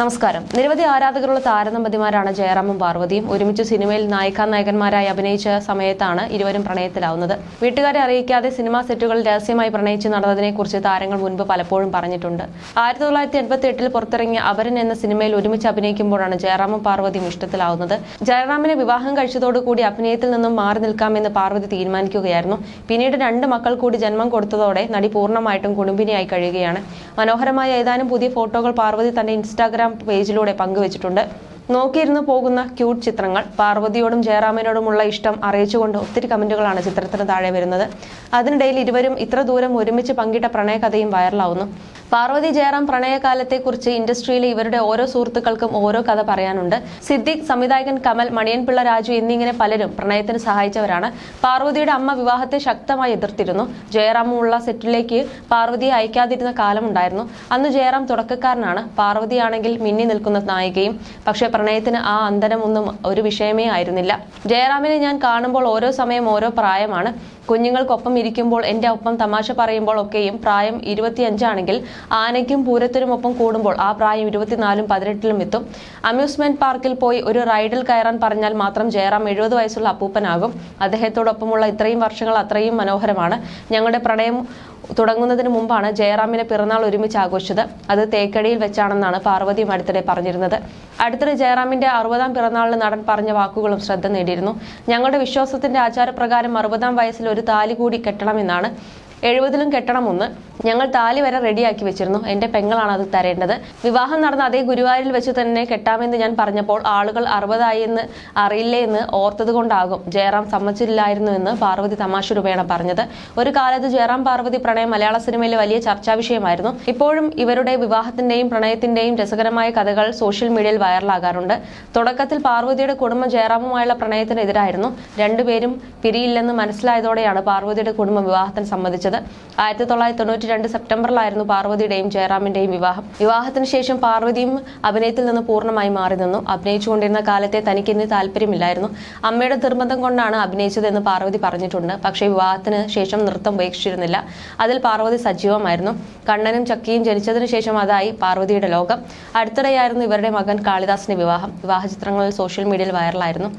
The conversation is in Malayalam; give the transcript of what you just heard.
നമസ്കാരം. നിരവധി ആരാധകരുള്ള താരദമ്പതിമാരാണ് ജയറാമും പാർവതിയും. ഒരുമിച്ച് സിനിമയിൽ നായിക നായകന്മാരായി അഭിനയിച്ച സമയത്താണ് ഇരുവരും പ്രണയത്തിലാവുന്നത്. വീട്ടുകാരെ അറിയിക്കാതെ സിനിമാ സെറ്റുകൾ രഹസ്യമായി പ്രണയിച്ച് നടന്നതിനെക്കുറിച്ച് താരങ്ങൾ മുൻപ് പലപ്പോഴും പറഞ്ഞിട്ടുണ്ട്. ആയിരത്തി തൊള്ളായിരത്തി എൺപത്തി എട്ടിൽ പുറത്തിറങ്ങിയ അപരൻ എന്ന സിനിമയിൽ ഒരുമിച്ച് അഭിനയിക്കുമ്പോഴാണ് ജയറാമും പാർവതിയും ഇഷ്ടത്തിലാവുന്നത്. ജയറാമിനെ വിവാഹം കഴിച്ചതോടുകൂടി അഭിനയത്തിൽ നിന്നും മാറി നിൽക്കാമെന്ന് പാർവതി തീരുമാനിക്കുകയായിരുന്നു. പിന്നീട് രണ്ട് മക്കൾ കൂടി ജന്മം കൊടുത്തതോടെ നടി പൂർണമായിട്ടും കുടുംബിനിയായി കഴിയുകയാണ്. മനോഹരമായ ഏതാനും പുതിയ ഫോട്ടോകൾ പാർവതി തന്റെ ഇൻസ്റ്റാഗ്രാം പേജിലൂടെ പങ്കുവച്ചിട്ടുണ്ട്. നോക്കിയിരുന്നു പോകുന്ന ക്യൂട്ട് ചിത്രങ്ങൾ പാർവതിയോടും ജയറാമിനോടുമുള്ള ഇഷ്ടം അറിയിച്ചുകൊണ്ട് ഒത്തിരി കമന്റുകളാണ് ചിത്രത്തിന് താഴെ വരുന്നത്. അതിനിടയിൽ ഇരുവരും ഇത്ര ദൂരം ഒരുമിച്ച് പങ്കിട്ട പ്രണയകഥയും വൈറലാവുന്നു. പാർവതി ജയറാം പ്രണയകാലത്തെ കുറിച്ച് ഇൻഡസ്ട്രിയിലെ ഇവരുടെ ഓരോ സുഹൃത്തുക്കൾക്കും ഓരോ കഥ പറയാനുണ്ട്. സിദ്ദിഖ് സംവിധായകൻ കമൽ മണിയൻപിള്ള രാജു എന്നിങ്ങനെ പലരും പ്രണയത്തിന് സഹായിച്ചവരാണ്. പാർവതിയുടെ അമ്മ വിവാഹത്തെ ശക്തമായി എതിർത്തിരുന്നു. ജയറാമുള്ള സെറ്റിലേക്ക് പാർവതിയെ അയക്കാതിരുന്ന കാലമുണ്ടായിരുന്നു. അന്ന് ജയറാം തുടക്കക്കാരനാണ്. പാർവതിയാണെങ്കിൽ മിന്നി നിൽക്കുന്ന നായികയും പക്ഷേ പ്രണയത്തിന് ആ അന്തരമൊന്നും ഒരു വിഷയമേ ആയിരുന്നില്ല. ജയറാമിനെ ഞാൻ കാണുമ്പോൾ ഓരോ സമയം ഓരോ പ്രായമാണ്. കുഞ്ഞുങ്ങൾക്കൊപ്പം ഇരിക്കുമ്പോൾ എന്റെ ഒപ്പം തമാശ പറയുമ്പോൾ ഒക്കെയും പ്രായം ഇരുപത്തിയഞ്ചാണെങ്കിൽ ആനയ്ക്കും പൂരത്തിനുമൊപ്പം കൂടുമ്പോൾ ആ പ്രായം ഇരുപത്തിനാലും പതിനെട്ടിലും എത്തും. അമ്യൂസ്മെന്റ് പാർക്കിൽ പോയി ഒരു റൈഡിൽ കയറാൻ പറഞ്ഞാൽ മാത്രം ജയറാം എഴുപത് വയസ്സുള്ള അപ്പൂപ്പനാകും. അദ്ദേഹത്തോടൊപ്പമുള്ള ഇത്രയും വർഷങ്ങൾ അത്രയും മനോഹരമാണ്. ഞങ്ങളുടെ പ്രണയം തുടങ്ങുന്നതിന് മുമ്പാണ് ജയറാമിനെ പിറന്നാൾ ഒരുമിച്ച് ആഘോഷിച്ചത്. അത് തേക്കടിയിൽ വെച്ചാണെന്നാണ് പാർവതിയും അടുത്തിടെ പറഞ്ഞിരുന്നത്. അടുത്തിടെ ജയറാമിന്റെ അറുപതാം പിറന്നാളിന് നടൻ പറഞ്ഞ വാക്കുകളും ശ്രദ്ധ നേടിയിരുന്നു. ഞങ്ങളുടെ വിശ്വാസത്തിന്റെ ആചാരപ്രകാരം അറുപതാം വയസ്സിൽ ഒരു താലി കൂടി കെട്ടണമെന്നാണ് എഴുപതിലും കെട്ടണമെന്ന് ഞങ്ങൾ താലി വരെ റെഡിയാക്കി വെച്ചിരുന്നു. എന്റെ പെങ്ങളാണ് അത് തരേണ്ടത്. വിവാഹം നടന്ന അതേ ഗുരുവായൂരിൽ വെച്ച് തന്നെ കെട്ടാമെന്ന് ഞാൻ പറഞ്ഞപ്പോൾ ആളുകൾ അറുപതായി എന്ന് അറിയില്ലേ എന്ന് ഓർത്തത് കൊണ്ടാകും. ജയറാം സമ്മതിച്ചില്ലായിരുന്നു എന്ന് പാർവതി തമാശ രൂപേണ പറഞ്ഞത്. ഒരു കാലത്ത് ജയറാം പാർവതി പ്രണയം മലയാള സിനിമയിലെ വലിയ ചർച്ചാ വിഷയമായിരുന്നു. ഇപ്പോഴും ഇവരുടെ വിവാഹത്തിന്റെയും പ്രണയത്തിന്റെയും രസകരമായ കഥകൾ സോഷ്യൽ മീഡിയയിൽ വൈറലാകാറുണ്ട്. തുടക്കത്തിൽ പാർവതിയുടെ കുടുംബം ജയറാമുമായുള്ള പ്രണയത്തിനെതിരായിരുന്നു. രണ്ടുപേരും പിരിയില്ലെന്ന് മനസ്സിലായതോടെയാണ് പാർവതിയുടെ കുടുംബം വിവാഹത്തിന് സമ്മതിച്ചത്. ആയിരത്തി തൊള്ളായിരത്തി തൊണ്ണൂറ്റി രണ്ട് സെപ്റ്റംബറിലായിരുന്നു പാർവതിയുടെയും ജയറാമിന്റെയും വിവാഹം. വിവാഹത്തിന് ശേഷം പാർവതിയും അഭിനയത്തിൽ നിന്ന് പൂർണമായി മാറി നിന്നു. അഭിനയിച്ചുകൊണ്ടിരുന്ന കാലത്തെ തനിക്ക് ഇനി താല്പര്യമില്ലായിരുന്നു. അമ്മയുടെ നിർബന്ധം കൊണ്ടാണ് അഭിനയിച്ചതെന്ന് പാർവതി പറഞ്ഞിട്ടുണ്ട്. പക്ഷേ വിവാഹത്തിന് ശേഷം നൃത്തം ഉപേക്ഷിച്ചിരുന്നില്ല. അതിൽ പാർവതി സജീവമായിരുന്നു. കണ്ണനും ചക്കിയും ജനിച്ചതിന് ശേഷം അതായി പാർവതിയുടെ ലോകം. അടുത്തിടെയായിരുന്നു ഇവരുടെ മകൻ കാളിദാസിന്റെ വിവാഹം. വിവാഹ ചിത്രങ്ങളിൽ സോഷ്യൽ മീഡിയയിൽ വൈറലായിരുന്നു.